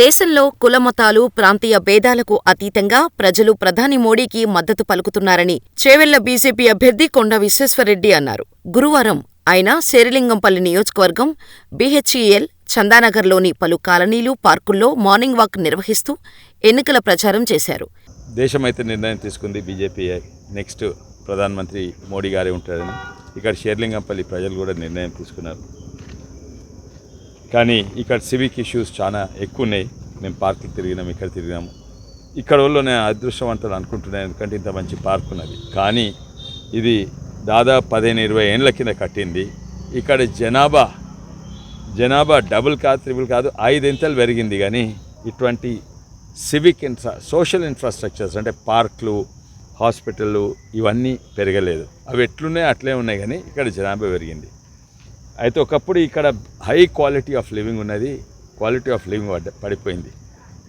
దేశంలో కులమతాలు, ప్రాంతీయ భేదాలకు అతీతంగా ప్రజలు ప్రధాని మోడీకి మద్దతు పలుకుతున్నారని చేవెళ్ళ బీజేపీ అభ్యర్థి కొండా విశ్వేశ్వరరెడ్డి అన్నారు. గురువారం ఆయన శేరిలింగంపల్లి నియోజకవర్గం బీహెచ్ఈఎల్ చందానగర్లోని పలు కాలనీలు, పార్కుల్లో మార్నింగ్ వాక్ నిర్వహిస్తూ ఎన్నికల ప్రచారం చేశారు. దేశమైతే నిర్ణయం తీసుకుంది బీజేపీ నెక్స్ట్ ప్రధానమంత్రి మోడీ గారే ఉంటారని ఇక్కడ షేర్లింగంపల్లి ప్రజలు కూడా నిర్ణయం తీసుకున్నారు కానీ ఇక్కడ సివిక్ ఇష్యూస్ చాలా ఎక్కువ ఉన్నాయి మేము పార్కులు తిరిగినాం ఇక్కడ తిరిగినాము ఇక్కడ వాళ్ళు నేను అదృష్టవంతులు అనుకుంటున్నాను ఎందుకంటే ఇంత మంచి పార్క్ ఉన్నది. కానీ ఇది దాదాపు పదిహేను ఇరవై ఏళ్ళ కింద కట్టింది. ఇక్కడ జనాభా జనాభా డబుల్ కాదు త్రిబుల్ కాదు ఐదింతలు పెరిగింది. కానీ ఇటువంటి సివిక్ ఇన్ఫ్రా సోషల్ ఇన్ఫ్రాస్ట్రక్చర్స్ అంటే పార్కులు హాస్పిటళ్ళు ఇవన్నీ పెరగలేదు. అవి ఎట్లున్నాయి అట్లే ఉన్నాయి కానీ ఇక్కడ జనాభా పెరిగింది. అయితే ఒకప్పుడు ఇక్కడ హై క్వాలిటీ ఆఫ్ లివింగ్ ఉన్నది క్వాలిటీ ఆఫ్ లివింగ్ పడ్డ- పడిపోయింది.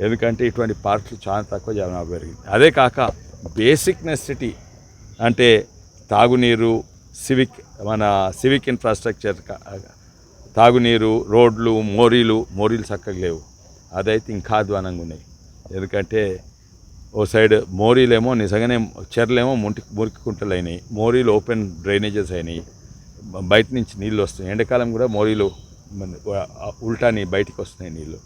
ఎందుకంటే ఇటువంటి పార్కులు చాలా తక్కువ జనాభా పెరిగింది. అదే కాక బేసిక్ నెసిటీ అంటే తాగునీరు సివిక్ మన సివిక్ ఇన్ఫ్రాస్ట్రక్చర్ తాగునీరు రోడ్లు మోరీలు మోరీలు చక్కగా లేవు. అదైతే ఇంకా అధ్వానంగా ఉన్నాయి. ఎందుకంటే ఓ సైడ్ మోరీలేమో నిజంగానే చెర్లేమో మురికి మురికి కుంటలు అయినాయి. మోరీలు ఓపెన్ డ్రైనేజెస్ అయినాయి. బయట నుంచి నీళ్ళు వస్తున్నాయి. ఎండాకాలం కూడా మోరీలు మన- ఉల్టాని బయటికి వస్తున్నాయి నీళ్ళు.